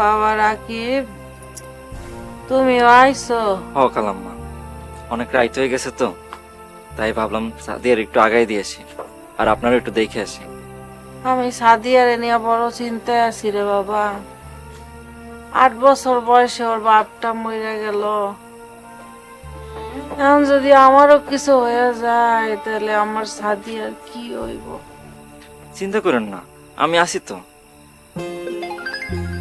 বাবা রাকিব তুমি আইছো হ খালাম্মা অনেক রাইত হয়ে গেছে তো তাই ভাবলাম সাদিয়ার একটু আগাই দিয়েছি আর আপনারা একটু দেখে আসি। আমি সাদিয়ারে নিয়ে বড় চিন্তায় আছি রে বাবা। আট বছর বয়সে ওর বাপটা মরে গেল। এখন যদি আমারও কিছু হয়ে যায় তাহলে আমার সাদিয়ার কি হইব? চিন্তা করেন না আমি আছি তো।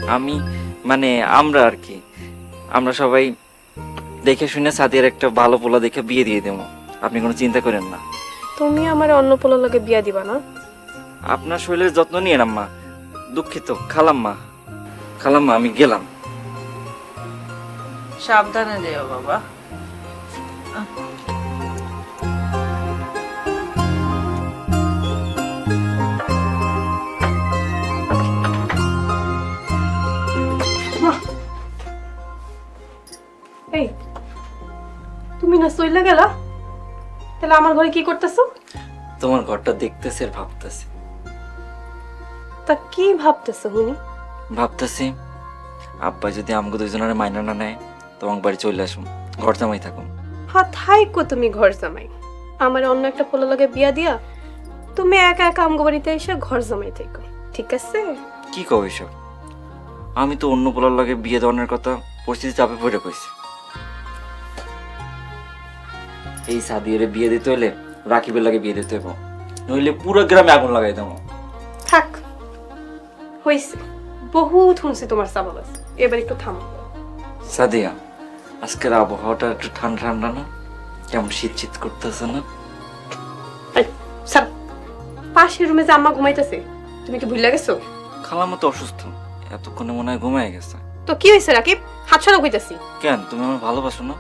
আমি মানে আমরা আর কি আমরা সবাই দেখে শুনে সাদিয়ার একটা ভালো পোলা দেখে বিয়ে দিয়ে দেবো। আপনি কোনো চিন্তা করেন না। তুমি আমার অন্য পোলার লগে বিয়া দিবা না? আপনার শরীরের যত্ন নিয়ে আম্মা। দুঃখিত খালাম্মা। খালাম্মা আমি গেলাম। সাবধানে যেও বাবা। না সইলা গেলা? তাহলে আমার ঘরে কি করতেছো? তোমার ঘরটা দেখতেছে আর ভাবতেছে। তা কি ভাবতেছো হুনি? ভাবতেছি আব্বা যদি আমাকে দুজনের মাইনা না নেয় তোমার বাড়ি চলে আসুন ঘর জামাই থাকুন। হ্যাঁ থাইকো তুমি ঘর জামাই। আমার অন্য একটা পোলা লগে বিয়া দিয়া তুমি একা একা আমগো বাড়িতে এসে ঘর জামাই থেকো ঠিক আছে? কি কও এসব? আমি তো অন্য পোলার লাগে বিয়ে দেওয়ানোর কথা পরিস্থিতি চাপে পড়ে কইছি এই সাদিয়ারে বিয়ে দিতে হলে রাকিবের লাগে বিয়ে দিতে হইব। নইলে পুরো গ্রামে আগুন লাগাই দেবো। থাক। হইছে। বহুত শুনছি তোমার চাবাবাস এবার একটু থামো। সাদিয়া আজকের আবহাওয়াটা একটু ঠান্ডা ঠান্ডা না? কেমন শীত শীত করতেছে না। পাশের রুমে যে আম্মা ঘুমাইতেছে তুমি কি ভুলে গেছো? খালার মতো অসুস্থ। এতক্ষণে মনে হয় ঘুমায় গেছে। তো কি হয়েছে রাকিব? হাত ছাড়া কইতাছি। কেন তুমি আমার ভালোবাসো না?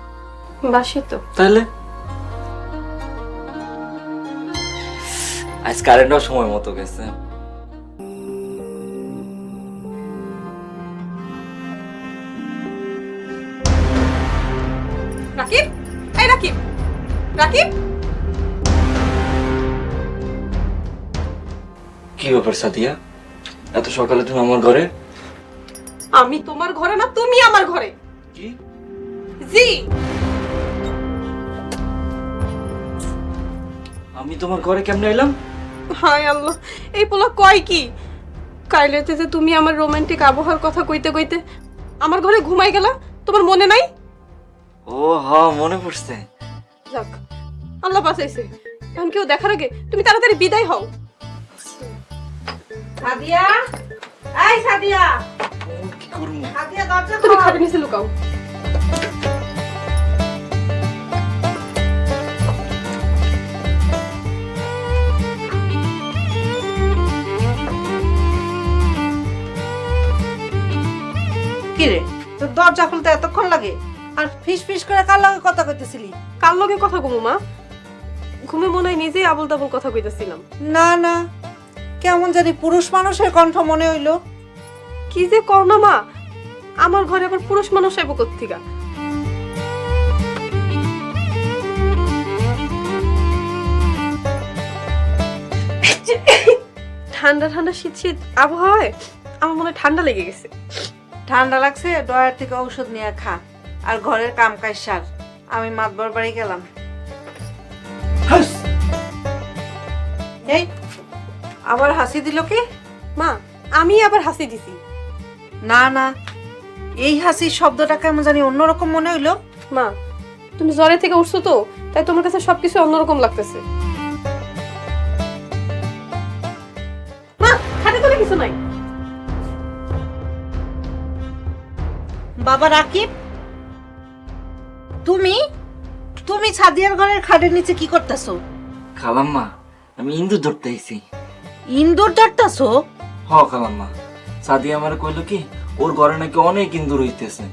বাসি তো। তাহলে আজ কারেন্টও সময় মতো গেছে। রাকিব? এই রাকিব! রাকিব? কি ব্যাপার সাদিয়া? এত সকালে তুমি আমার ঘরে? আমি তোমার ঘরে না তুমি আমার ঘরে। কি? জি। আমি তোমার ঘরে কেমনে এলাম? হায় আল্লাহ এই পোলা কয় কি? কাইলেতে যে তুমি আমার রোমান্টিক আবহাওয়ার কথা কইতে কইতে আমার ঘরে ঘুমাই গেলা? তোমার মনে নাই? ও হ্যাঁ মনে পড়ছে। যাক আল্লাহ বাঁচাইছে। এখন কেউ দেখার আগে তুমি তাড়াতাড়ি বিদায় হও। সাদিয়া? এই সাদিয়া! কি করব? সাদিয়া দরজা তুমি। খাটে নিচে লুকাও। কিরে? তোর দরজা খুলতে এতক্ষণ লাগে? আর ফিস ফিস করে কার লগে কথা কইতেছিলি? কার লগে কথা কমু মা? ঘুমে মনে হয় নিজেই আবল তাবল কথা কইতেছিলাম। না না। কেমন জানি পুরুষ মানুষের কণ্ঠ মনে হইল। কি যে কর না মা? আমার ঘরে আবার পুরুষ মানুষ আইব কোথেকা ঠান্ডা ঠান্ডা শীত শীত আবহাওয়ায় আমার মনে হয় ঠান্ডা লেগে গেছে। ঠান্ডা লাগছে ডয়ার থেকে ঔষধ নিয়ে খা। আর ঘরের কাম কাজ সার। আমি মাতবর বাড়ি গেলাম। এই আবার হাসি দিল কি? মা আমি আবার হাসি দিছি। না না এই হাসির শব্দটা কেমন জানি অন্যরকম মনে হইল। মা তুমি জ্বরে থেকে উঠছো তো তাই তোমার কাছে সবকিছু অন্যরকম লাগতেছে। মা খাটে তো কিছু নাই। বাবা রাকিব তুমি তুমি সাদিয়ার ঘরের খাটের নিচে কি করতেছো? খালাম্মা আমি ইন্দুর ধরতে আইছি। ইন্দুর ধরতেছো? হ খালাম্মা। সাদিয়া আমার কইলো কি ওর ঘরে নাকি অনেক ইন্দুর হইতেছে।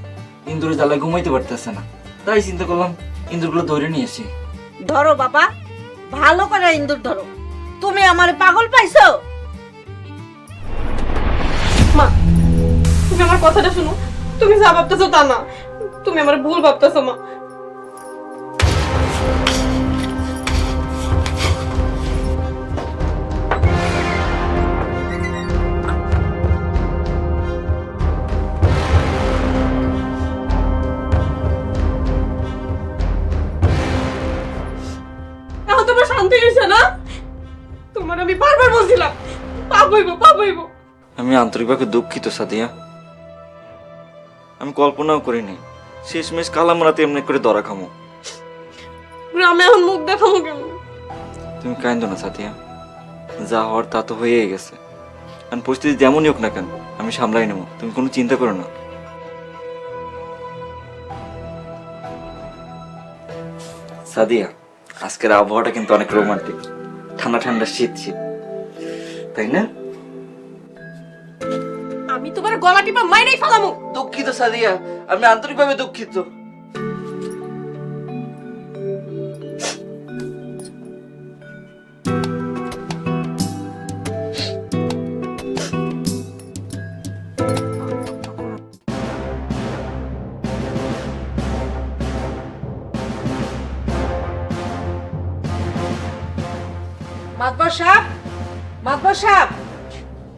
ইন্দুরের জ্বালায় ঘুমাইতে পারতেছে না। তাই চিন্তা করলাম ইন্দুরগুলো ধরে নিয়ে আসি। ধরো বাবা ভালো করে ইন্দুর ধরো। তুমি আমার পাগল পাইছো? মা তুমি আমার কথাটা শুনো। তুমি যা ভাবতেছো তা না। তুমি আমার ভুল ভাবতেছো, মা। শান্তি না? আমি পাপ পাপ আমি আন্তরিকভাবে দুঃখিত, সাদিয়া। আমি কল্পনাও করিনি। শেষমেশ কালামরাতে এমনি করে দরা খামো। গ্রামে এখন মুখ দেখামো কেমন তুমি কাইন্দ না সাদিয়া যা হওয়ার তা তো হয়েই গেছে। কারণ পরিস্থিতি যেমনই হোক না কেন আমি সামলাই নেব। তুমি কোনো চিন্তা করো না। সাদিয়া আজকের আবহাওয়াটা কিন্তু অনেক রোমান্টিক। ঠান্ডা ঠান্ডা শীত শীত। তাই না? আমি তোমার গলা টিপা মাইরেই ফেলামু। দুঃখিত সাদিয়া। আমি আন্তরিকভাবে দুঃখিত। মাতবর সাহেব মাতবর সাহেব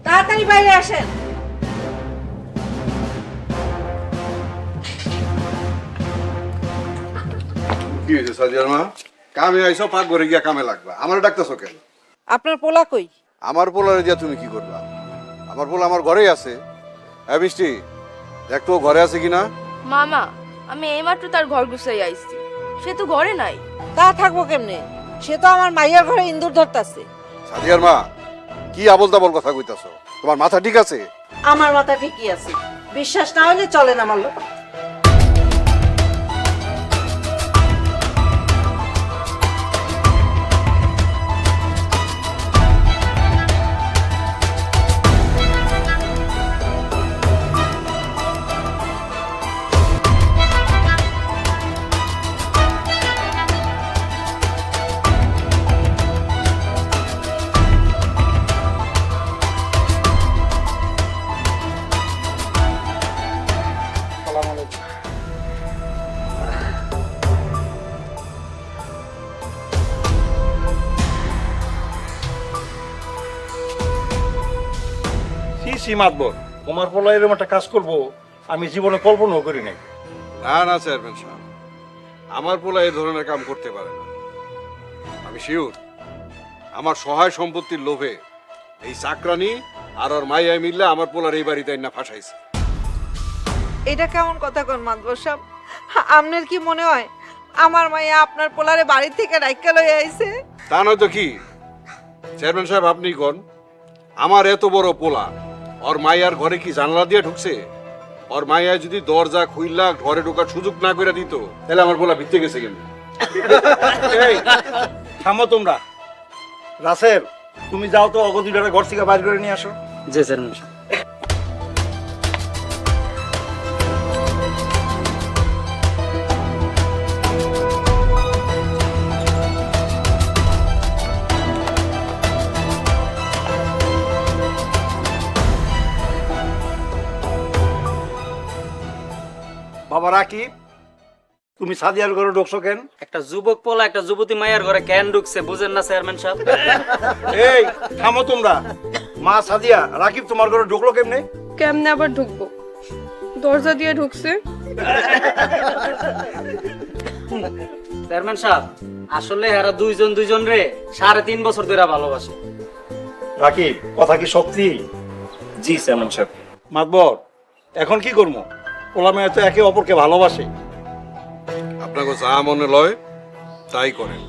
তাড়াতাড়ি বাইরে আসেন। সাদিয়ার মা কামে আইসো পাক ঘরে গিয়া কামে লাগবা। আমার ডাকতেছো কেন? আপনার পোলা কই? আমার পোলারে দিয়া তুমি কি করবা? আমার পোলা আমার ঘরেই আছে। হ্যাঁ বৃষ্টি দেখ তো ও ঘরে আছে কিনা? মামা আমি এইমাত্র তার ঘর গুছাই আইছি। সে তো ঘরে নাই। তা থাকব কেমনে? সে তো আমার মাইয়ার ঘরে ইন্দুর ধরতাছে। সাদিয়ার মা কি আবল তাবল কথা কইতাছো? তোমার মাথা ঠিক আছে? আমার মাথা ঠিকই আছে। বিশ্বাস না হলে চলেন আমার লোক। সি মাতবর তোমার পোলা এরকম একটা কাজ করব আমি জীবনে কল্পনাও করি নাই। না না চেয়ারম্যান সাহেব। আমার পোলা এই ধরনের কাম করতে পারে না। আমি শিওর আমার সহায় সম্পত্তির লোভে এই চাকরানি আর ওর মাইয়াই মিললে আমার পোলার এই বাড়িতে না ফাঁসাইছে। এটা কেমন কথা কোন মাতবর সাহেব আপনার কি মনে হয় আমার মাইয়া আপনার পোলারে বাড়ি থেকে রাইকা লই আইছে? তা নয় তো কি? চেয়ারম্যান সাহেব আপনি কোন আমার এত বড় পোলা ওর মায়ার ঘরে কি জানলা দিয়ে ঢুকছে ওর মায়া যদি দরজা খুইল্লা ঘরে ঢোকার সুযোগ না করে দিত তাহলে আমার বলা ভিত্তে গেছে কেন এই থামো তোমরা রাসেল তুমি যাও তো অগদিটারে ঘর থেকে বাইর করে নিয়ে আসো জি চেয়ারম্যান বাবা রাকি তুমি সাদিয়ার ঘরে ঢুকছো কেন? একটা যুবক পোলা একটা যুবতী মায়ের ঘরে কেন ঢুকছে বুঝেন না চেয়ারম্যান সাহেব? এই থামো তোমরা। মা সাদিয়া রাকিব তোমার ঘরে ঢুকলো কেমনে? কেমনে আবার ঢুকবো? দরজা দিয়ে ঢুকছে। চেয়ারম্যান সাহেব আসলে এরা দুইজন দুইজন রে সাড়ে তিন বছর ধরে ভালোবাসে। রাকিব কথা কি সত্যি? জি চেয়ারম্যান সাহেব। মাতবর এখন কি করব? পোলা মেয়ে তো একে অপরকে ভালোবাসে। আপনাকে যা মনে লয় তাই করেন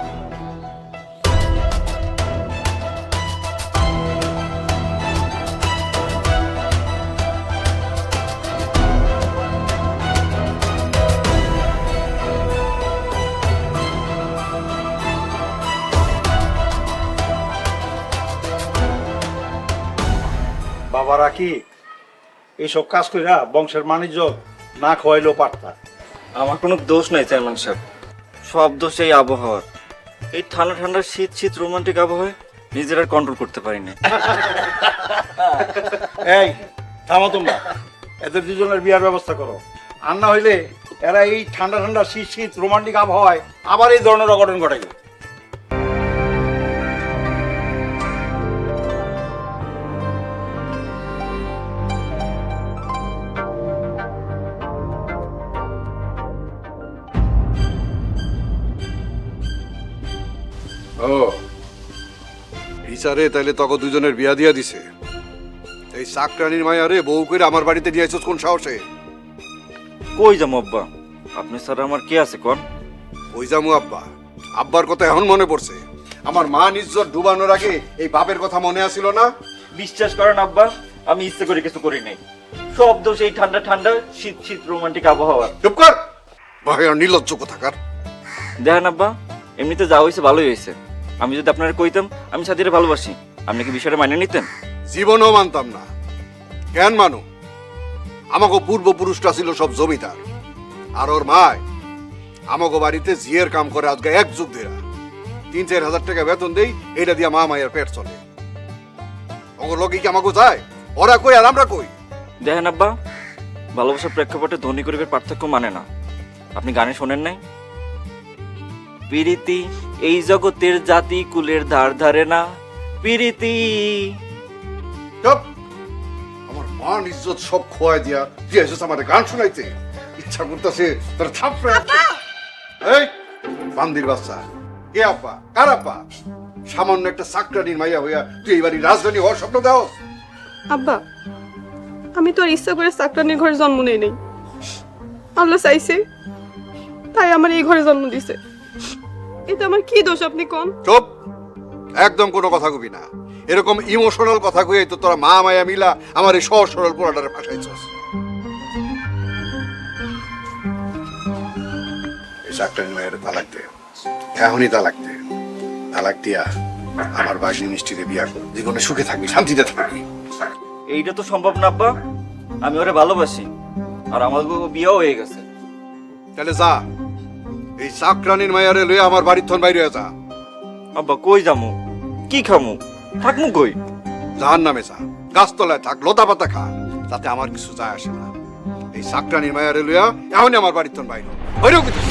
বাবারা কি? এইসব কাজ কইরা বংশের বাণিজ্য না খোয়াইলেও পারতা আমার কোনো দোষ নাই চেয়ারম্যান সাহেব। সব দোষ এই আবহাওয়ার। এই ঠান্ডা ঠান্ডা শীত শীত রোমান্টিক আবহাওয়ায় নিজেরা কন্ট্রোল করতে পারিনি। এই থামো তোমরা। এদের দুজনের বিয়ার ব্যবস্থা করো। আর না হইলে এরা এই ঠান্ডা ঠান্ডা শীত শীত রোমান্টিক আবহাওয়ায় আবার এই ধরনের অঘটন ঘটাইবে। বিচারে তাইলে তখন দুজনের বিয়া দিয়া দিছে। এই চাকরানির মায়া রে বউ করে আমার বাড়িতে নিয়ে আইছস কোন সাহসে? কই যাম আব্বা? আপনি স্যার আমার কে আছে কন? ওই জামু আব্বা? আব্বার কথা এখন মনে পড়ছে। আমার মা নিজ্জত ডুবানোর আগে এই বাপের কথা মনে আসিল না? বিশ্বাস করেন আব্বা আমি ইচ্ছে করে কিছু করি নাই। সব দোষ এই ঠান্ডা ঠান্ডা শীত শীত রোমান্টিক আবহাওয়া চুপ কর! ভাই আর নির্লজ্জ কোথাকার? দেখেন আব্বা এমনিতে যা হয়েছে ভালোই হয়েছে আমি যদি আপনারা কইতাম আমি সাথীরে ভালোবাসি। আপনি কি বিষয়টা মানে নিতেন? জীবনও মানতাম না। কেন মানু। আমাকে পূর্বপুরুষটা ছিল সব জমিদার। আর ওর মায় আমাকে বাড়িতে জিয়ের কাম করে আজকে এক যুগ ধরে তিন চার হাজার টাকা বেতন দেই এটা দিয়ে মা মায়ের পেট চলে। ওগুলো লোকে কি আমাকে যায়? ওরা কই আর আমরা কই? দেখেন আব্বা ভালোবাসার প্রেক্ষাপটে ধনী গরিবের পার্থক্য মানে না। আপনি গানে শোনেন নাই? পিরিতি এই জগতের জাতি কুলের ধার ধারে না। পিরিতি। চুপ! আমার মান ইজ্জত সব খোয়াই দিয়া তুই এসেছ আমার গান শোনাইতে। ইচ্ছা করতেছে তোর থাপড়ে এই বান্দির বাচ্চা কে আপা কার আপা? সামান্য একটা চাকরানির মাইয়া হইয়া তুই এই বাড়ির রাজধানী হওয়ার স্বপ্ন দাও। আব্বা আমি তো আর ইচ্ছা করে চাকরানির ঘরে জন্ম নেই নেই। আল্লাহ চাইছে তাই আমার এই ঘরে জন্ম দিছে। এতে আমার কি দোষ? আপনি কম। চুপ। একদম কোনো কথা কবি না। এরকম ইমোশনাল কথা কই তো তোরা মা মায়া মিলা আমার এই সহজ সরল পোড়াটারে ফাঁসাইছস। এই চাকরানি মায়ের তালাক দে। এখনই তালাক দে। তালাক দিয়া আমার বাগনি মিষ্টিতে বিয়া কর। জীবনে সুখে থাকবি শান্তিতে থাকবি। এইটা তো সম্ভব না আব্বা। আমি ওরে ভালোবাসি। আর আমার বিয়েও হয়ে গেছে। তাহলে যা। এই চাকরানির মায়ারে লয়ে আমার বাড়ির থন বাইরে যা। আব্বা কই যামু? কি খামু? থাকমু কই? জাহান নামে যা। গাছতলায় থাক লতা পাতা খা তাতে আমার কিছু যায় আসে না। এই চাকরানির মায়ারে লইয়া এমনই আমার বাড়ির থন বাইরে বাইরেও কিন্তু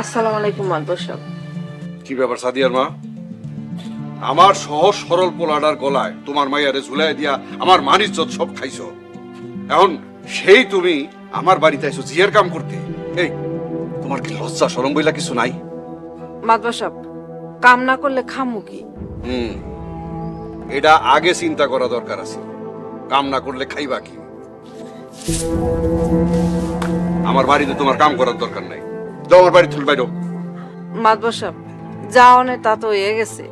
আসসালামু আলাইকুম মাদবর কি ব্যাপার সাদিয়ার মা? আমার সহজ সরল পোলাডার গলায় তোমার মাইয়ারে ঝুলাই দিয়া আমার মানিজ্জত সব খাইছো। এখন সেই তুমি আমার বাড়িতে আইছো জিয়ার কাম করতে। এই তোমার কি লজ্জা সরম বইলা কিছু নাই? মাদবর কাম না করলে খামু কি? হুম এটা আগে চিন্তা করা দরকার আছে। কাম না করলে খাইবা কি? আমার বাড়িতে তোমার কাম করার দরকার নাই। যাও আমার বাড়ি তুল বাইরো মাদবর সাহেব যা অনে তা তো হয়ে গেছে।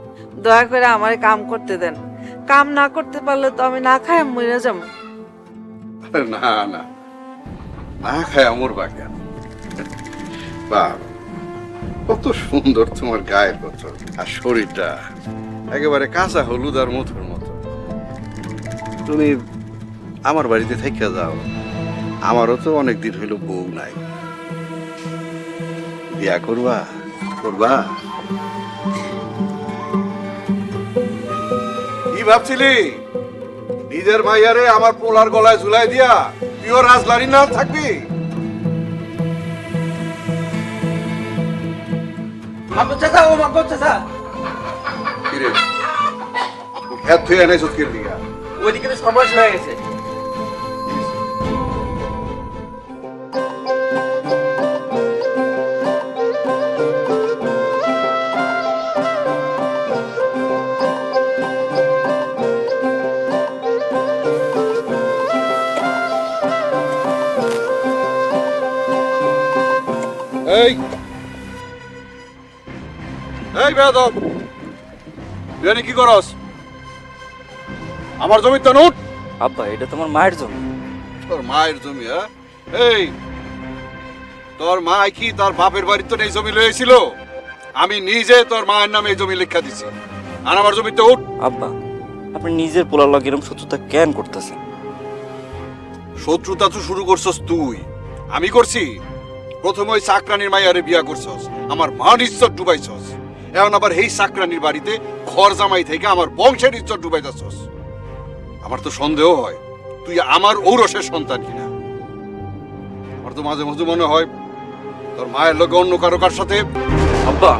দয়া করে আমারে কাম করতে দেন। কাম না করতে পারলে তো আমি না খাই মরে যাব। না না। না খায় আমার বাগা বা কত সুন্দর তোমার গায়ের কত আর শরীরটা। একেবারে কাঁচা হলুদ আর মধুর মতো। তুমি আমার বাড়িতে থেকে যাও। আমারও তো অনেক দিন হইল বউ নাই। বিয়া করবা? করবা? কি ভাবছিলি? নিজের মাইয়ারে আমার পোলার গলায় ঝুলাই দিয়া তুইও রাজলারি না থাকবি? ওইদিকে তো সর্বনাশ হয়ে গেছে। বেয়াদব। তুই এনে কি করস? আমার জমির তো নোট। আব্বা এটা তোমার মায়ের জন্য তোর মায়ের জমি হ্যাঁ? এই তোর মা কি তার বাপের বাড়ির তো এই জমি লয়েছিল আমি নিজে তোর মায়ের নামে এই জমি লেখা দিছি। আর আমার জমিতে উঠ। আব্বা আপনি নিজের পোলার লগে এরকম শত্রুতা কেন করতেছেন? শত্রুতা তো শুরু করছস তুই। আমি করছি। প্রথমে ওই চাকরানির মাইয়ারে বিয়া করছস। আমার মান ইজ্জত ডুবাইছস। এখন আবার এই চাকরানির বাড়িতে ঘর জামাই থেকে আমার বংশের ইজ্জত ডুবাইতেছস আমার তো সন্দেহ হয় তুই আমার ঔরসের সন্তান কিনা? আমার তো মাঝে মাঝে মনে হয় তোর মায়ের লোকে অন্য কারও কার সাথে? আব্বা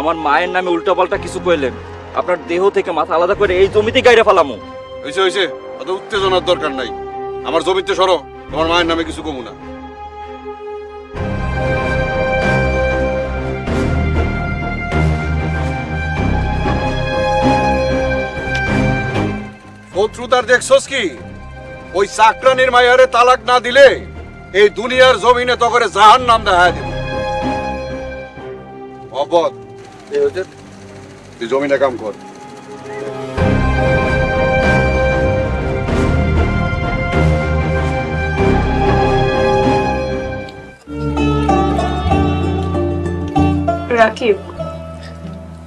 আমার মায়ের নামে উল্টাপাল্টা কিছু কইলেন। আপনার দেহ থেকে মাথা আলাদা করে এই জমিতে গাইরে ফেলামু। হয়েছে হয়েছে অত উত্তেজনার দরকার নাই। আমার জমিতে সরো তোমার মায়ের নামে কিছু কমু না। শত্রুতার দেখছস কি? ওই চাকরানির মায়ারে তালাক না দিলে এই দুনিয়ার জমিনে তো করে জাহান নাম দেখা দিব। অবধ। তুই জমিনে কাম কর। রাকিব,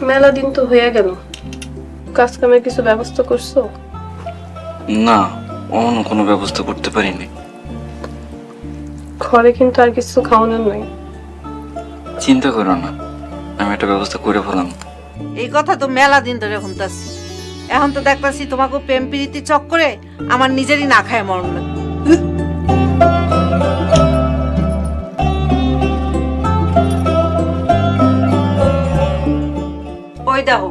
মেলা দিন তো হয়ে গেল। কাজ কামের কিছু ব্যবস্থা করছ? না অন্য কোনো ব্যবস্থা করতে পারিনি। ঘরে কিন্তু আর কিছু খাওয়ানোর নাই। চিন্তা করো না আমি একটা ব্যবস্থা করে ফেলাম। এই কথা তো মেলা দিন ধরে শুনতাছি। এখন তো দেখতাছি তোমাকে প্রেম প্রীতি চক্করে আমার নিজেরই না খায় মরণ লাগবে। ওই দেখো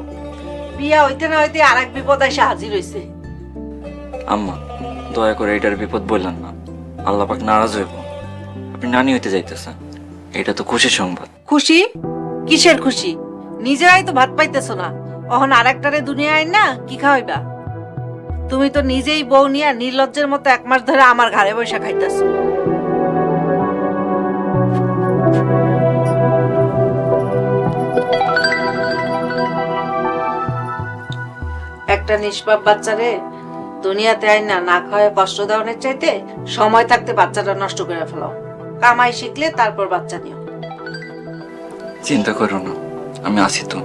বিয়া হইতে না হইতে আর এক বিপদ এসে হাজির হইছে। আম্মা, দয়া করে এটার বিপদ বললেন না। আল্লাহ পাক নারাজ হইব। আপনি নানি হইতে যাইতেছেন। এটা তো খুশি সংবাদ। খুশি? কিসের খুশি? নিজেরাই তো ভাত পাইতেছো না। অহন আর একটারে দুনিয়া আইন না, কি খাওয়াইবা? তুমি তো নিজেই বউ নিয়া নির্লজ্জের মতো এক মাস ধরে আমার ঘরে বসে খাইতেছো। একটা নিষ্পাপ বাচ্চারে দুনিয়াতে আই না না খাওয়ায় কষ্ট দেওয়ানের চাইতে সময় থাকতে বাচ্চাটা নষ্ট করে ফেলাও কামাই শিখলে তারপর বাচ্চা নিও। চিন্তা করো না, আমি আসি তো।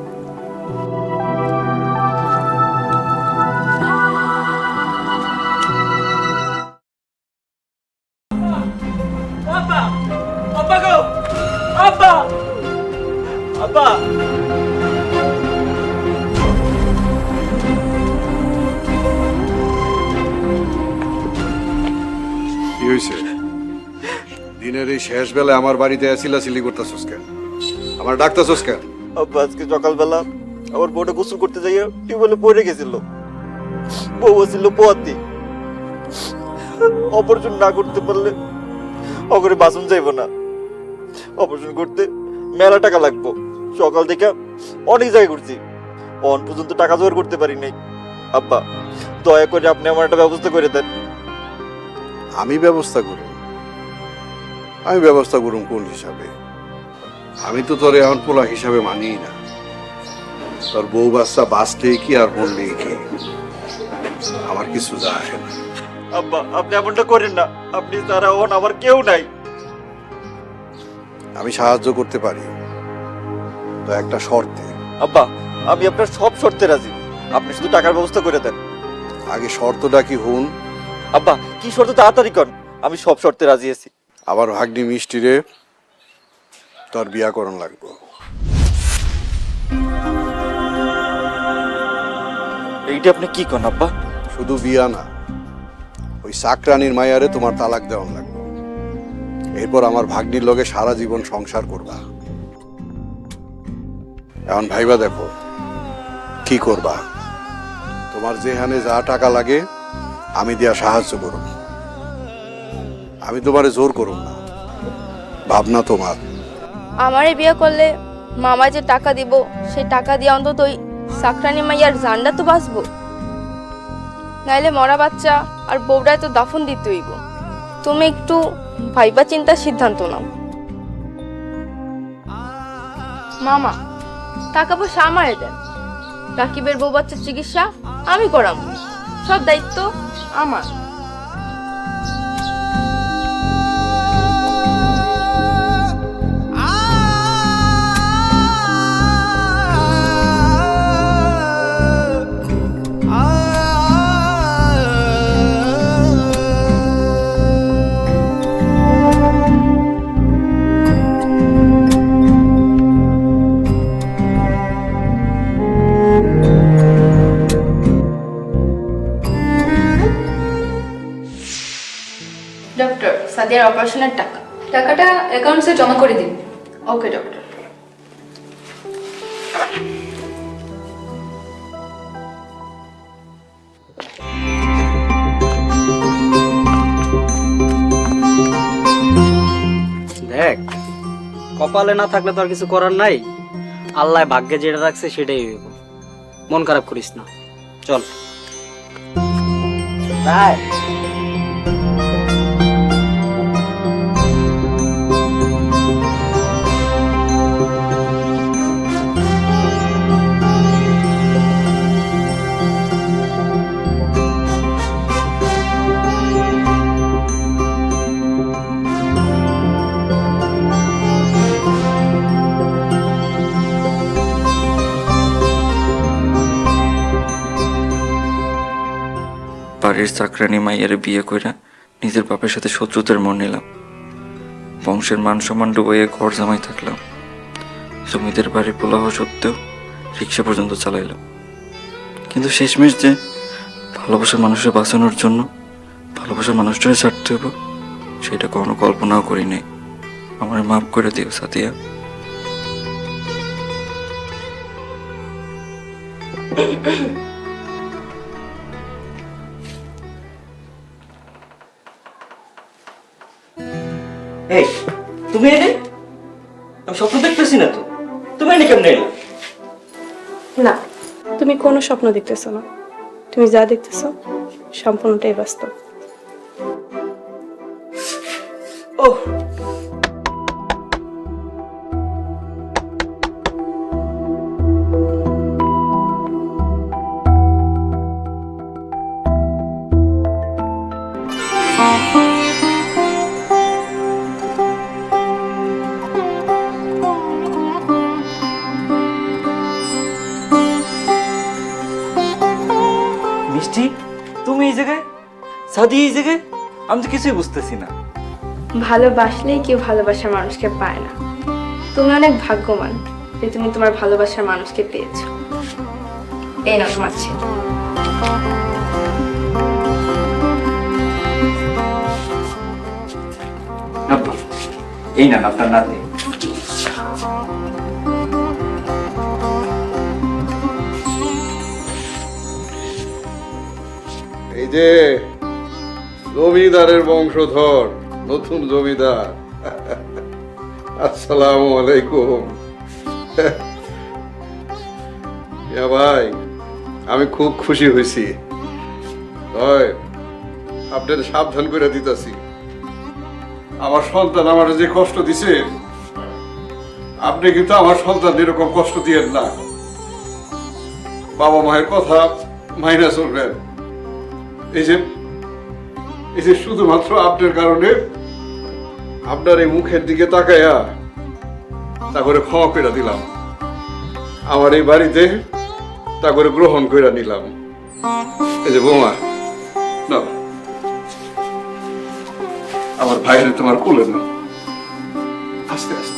হয়েছে? দিনের এই শেষ বেলায় আমার বাড়িতে চিল্লাচিল্লি করতেছস কেন? আমার ডাকতেছস কেন? আজকে সকালবেলা আমার বউটা গোসল করতে যাইয়া টিউবওয়েলে পড়ে গেছিল। বউ ছিল পোয়াতি। অপারেশন না করতে পারলে অগরে বাসন যাইব না। অপারেশন করতে মেলা টাকা লাগবো। সকাল থেকে অনেক জায়গায় ঘুরছি। অন পর্যন্ত টাকা জোগাড় করতে পারি নাই। আব্বা, দয়া করে আপনি আমার একটা ব্যবস্থা করে দেন। আমি ব্যবস্থা করি। আমি ব্যবস্থা করুন কোন হিসাবে? আমি তো তোর এখন পোলা হিসাবে মানি না। তোর বউ বাচ্চা বাঁচলে কি আর বললে কি? আমার কিছু যায় না। আব্বা আপনি এমনটা করেন না। আপনি তারা অন আমার কেউ নাই। আমি সাহায্য করতে পারি। তো একটা শর্তে। আব্বা আমি আপনার সব শর্তে রাজি। আপনি শুধু টাকার ব্যবস্থা করে দেন। আগে শর্তটা কি হুন? আব্বা কি শর্ত তাড়াতাড়ি কর। আমি সব শর্তে রাজি আছি। আবার ভাগ্নি মিষ্টিরে তোর বিয়াকরণ লাগবো। এইটা আপনি কি করেন আব্বা? শুধু বিয়া না ওই চাকরানির মায়ারে তোমার তালাক দেওয়ান লাগবে। এরপর আমার ভাগ্নির লগে সারা জীবন সংসার করবা। এখন ভাইবা দেখো কি করবা? তোমার যেখানে যা টাকা লাগে আমি দেয়া সাহায্য করুম। আমি তোমারে জোর করুম না। ভাবনা তোমার। আমারে বিয়ে করলে মামা যে টাকা দিব, সেই টাকা দিয়ে অন্তত ওই সাকরানি মাইয়ার জানটা তো বাঁচবো। নাইলে মরা বাচ্চা আর বউটায় তো দাফন দিতে হইব। তুমি একটু ভাইবা চিন্তার সিদ্ধান্ত নাও। মামা, টাকা পয়সা আমারে দেন। রাকিবের বউ বাচ্চার চিকিৎসা আমি করাম। সব দায়িত্ব আমার সাদিয়ার অপারেশনের টাকা। টাকাটা অ্যাকাউন্টসে জমা করে দিন। ওকে ডক্টর দেখ কপালে না থাকলে তো আর কিছু করার নাই। আল্লাহ ভাগ্যে যেটা রাখছে সেটাই হইব। মন খারাপ করিস না। চল। তাই বাড়ির চাকরানি মাইয়ের বিয়ে কইরা নিজের বাপের সাথে শত্রুতার মন নিলাম। বংশের মান সম্মান ডুবাইয়ে ঘর জামাই থাকলাম। জমিদের বাড়ি পোলাহ সত্ত্বেও রিক্সা পর্যন্ত চালাইলাম। কিন্তু শেষমেশ যে ভালোবাসার মানুষের বাঁচানোর জন্য ভালোবাসার মানুষটারে ছাড়তে হব সেটা কখনো কল্পনাও করি আমার মাফ করে দিও, সাথিয়া। এই তুমি এলে আমি স্বপ্ন দেখতেছি না তো। তুমি এনে কেমনে এলে? না তুমি কোনো স্বপ্ন দেখতেছো না। তুমি যা দেখতেছো সম্পূর্ণটাই বাস্তব। ও মিষ্টি? তুমি এই জায়গায়? সাদি এই জায়গায়? আমি তো কিছুই বুঝতেছি না। ভালোবাসলেই কেউ ভালোবাসার মানুষকে পায় না। তুমি অনেক ভাগ্যবান যে তুমি তোমার ভালোবাসার মানুষকে পেয়েছ। এই না তোমার ছেলে। এই না আপনার নাতনি। যে জমিদারের বংশধর, নতুন জমিদার। আসসালামু আলাইকুম। ভাই, আমি খুব খুশি হয়েছি। হয় আপনার সাবধান করে দিতেছি। আমার সন্তান আমার যে কষ্ট দিছে, আপনি কিন্তু আমার সন্তান এরকম কষ্ট দিয়েন না। বাবা মায়ের কথা মাইনা চলবেন। এই যে এই যে শুধুমাত্র আপনার কারণে আপনার এই মুখের দিকে তাকায়া তা করে ক্ষমা করে দিলাম। আমার এই বাড়িতে তা করে গ্রহণ করে নিলাম। এই যে বৌমা, নাও। আমার ভাইরে তোমার কোলে না আস্তে আস্তে।